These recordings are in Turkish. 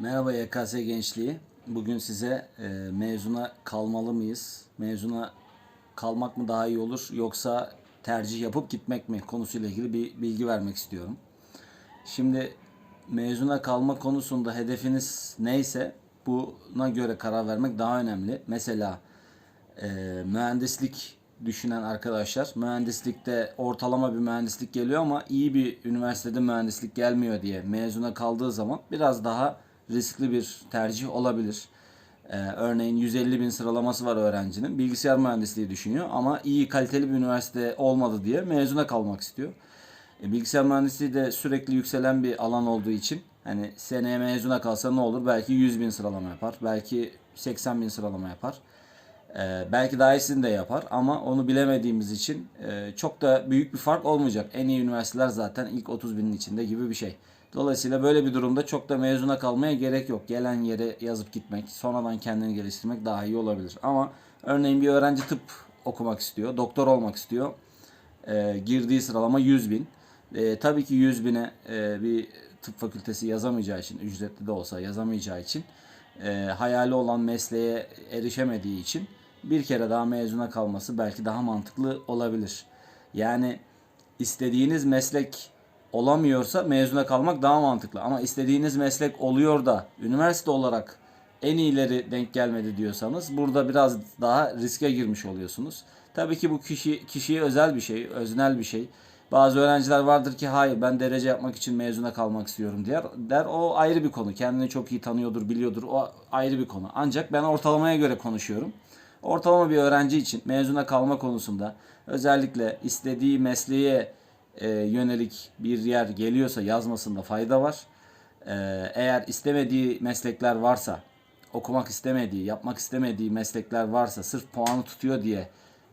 Merhaba YKS gençliği. Bugün size e, mezuna kalmalı mıyız? Mezuna kalmak mı daha iyi olur yoksa tercih yapıp gitmek mi konusuyla ilgili bir bilgi vermek istiyorum. Şimdi mezuna kalma konusunda hedefiniz neyse buna göre karar vermek daha önemli. Mesela e, mühendislik düşünen arkadaşlar mühendislikte ortalama bir mühendislik geliyor ama iyi bir üniversitede mühendislik gelmiyor diye mezuna kaldığı zaman biraz daha riskli bir tercih olabilir. Ee, örneğin 150 bin sıralaması var öğrencinin. Bilgisayar mühendisliği düşünüyor ama iyi kaliteli bir üniversite olmadı diye mezuna kalmak istiyor. E, bilgisayar mühendisliği de sürekli yükselen bir alan olduğu için hani seneye mezuna kalsa ne olur? Belki 100 bin sıralama yapar. Belki 80 bin sıralama yapar. Ee, belki daha iyisini de yapar ama onu bilemediğimiz için e, çok da büyük bir fark olmayacak. En iyi üniversiteler zaten ilk 30 binin içinde gibi bir şey. Dolayısıyla böyle bir durumda çok da mezuna kalmaya gerek yok. Gelen yere yazıp gitmek, sonradan kendini geliştirmek daha iyi olabilir. Ama örneğin bir öğrenci tıp okumak istiyor, doktor olmak istiyor. Ee, girdiği sıralama 100 bin. Ee, tabii ki 100 bine e, bir tıp fakültesi yazamayacağı için, ücretli de olsa yazamayacağı için, e, hayali olan mesleğe erişemediği için bir kere daha mezuna kalması belki daha mantıklı olabilir. Yani istediğiniz meslek olamıyorsa mezuna kalmak daha mantıklı. Ama istediğiniz meslek oluyor da üniversite olarak en iyileri denk gelmedi diyorsanız burada biraz daha riske girmiş oluyorsunuz. Tabii ki bu kişi kişiye özel bir şey, öznel bir şey. Bazı öğrenciler vardır ki hayır ben derece yapmak için mezuna kalmak istiyorum der. Der o ayrı bir konu. Kendini çok iyi tanıyordur, biliyordur. O ayrı bir konu. Ancak ben ortalamaya göre konuşuyorum. Ortalama bir öğrenci için mezuna kalma konusunda özellikle istediği mesleğe e, yönelik bir yer geliyorsa yazmasında fayda var. E, eğer istemediği meslekler varsa, okumak istemediği, yapmak istemediği meslekler varsa, sırf puanı tutuyor diye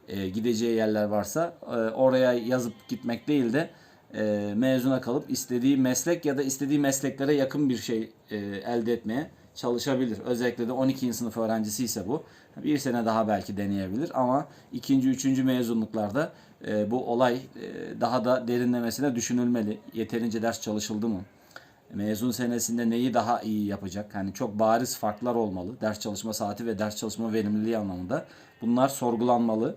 e, gideceği yerler varsa e, oraya yazıp gitmek değil de e, mezuna kalıp istediği meslek ya da istediği mesleklere yakın bir şey e, elde etmeye çalışabilir. Özellikle de 12. sınıf öğrencisi ise bu. Bir sene daha belki deneyebilir ama ikinci, üçüncü mezunluklarda e, bu olay e, daha da derinlemesine düşünülmeli. Yeterince ders çalışıldı mı? Mezun senesinde neyi daha iyi yapacak? Hani çok bariz farklar olmalı. Ders çalışma saati ve ders çalışma verimliliği anlamında. Bunlar sorgulanmalı.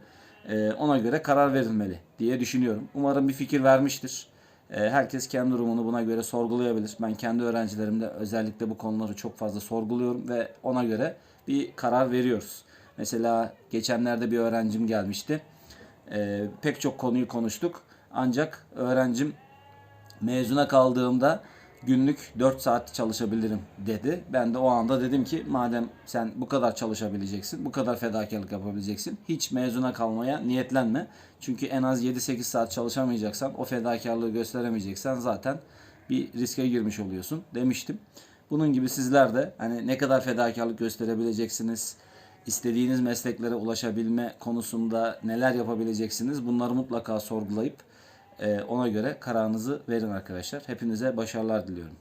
E, ona göre karar verilmeli diye düşünüyorum. Umarım bir fikir vermiştir. E, herkes kendi durumunu buna göre sorgulayabilir. Ben kendi öğrencilerimde özellikle bu konuları çok fazla sorguluyorum ve ona göre bir karar veriyoruz. Mesela geçenlerde bir öğrencim gelmişti. E, pek çok konuyu konuştuk. Ancak öğrencim mezuna kaldığımda günlük 4 saat çalışabilirim dedi. Ben de o anda dedim ki madem sen bu kadar çalışabileceksin, bu kadar fedakarlık yapabileceksin. Hiç mezuna kalmaya niyetlenme. Çünkü en az 7-8 saat çalışamayacaksan, o fedakarlığı gösteremeyeceksen zaten bir riske girmiş oluyorsun demiştim. Bunun gibi sizler de hani ne kadar fedakarlık gösterebileceksiniz, istediğiniz mesleklere ulaşabilme konusunda neler yapabileceksiniz bunları mutlaka sorgulayıp ona göre kararınızı verin arkadaşlar. Hepinize başarılar diliyorum.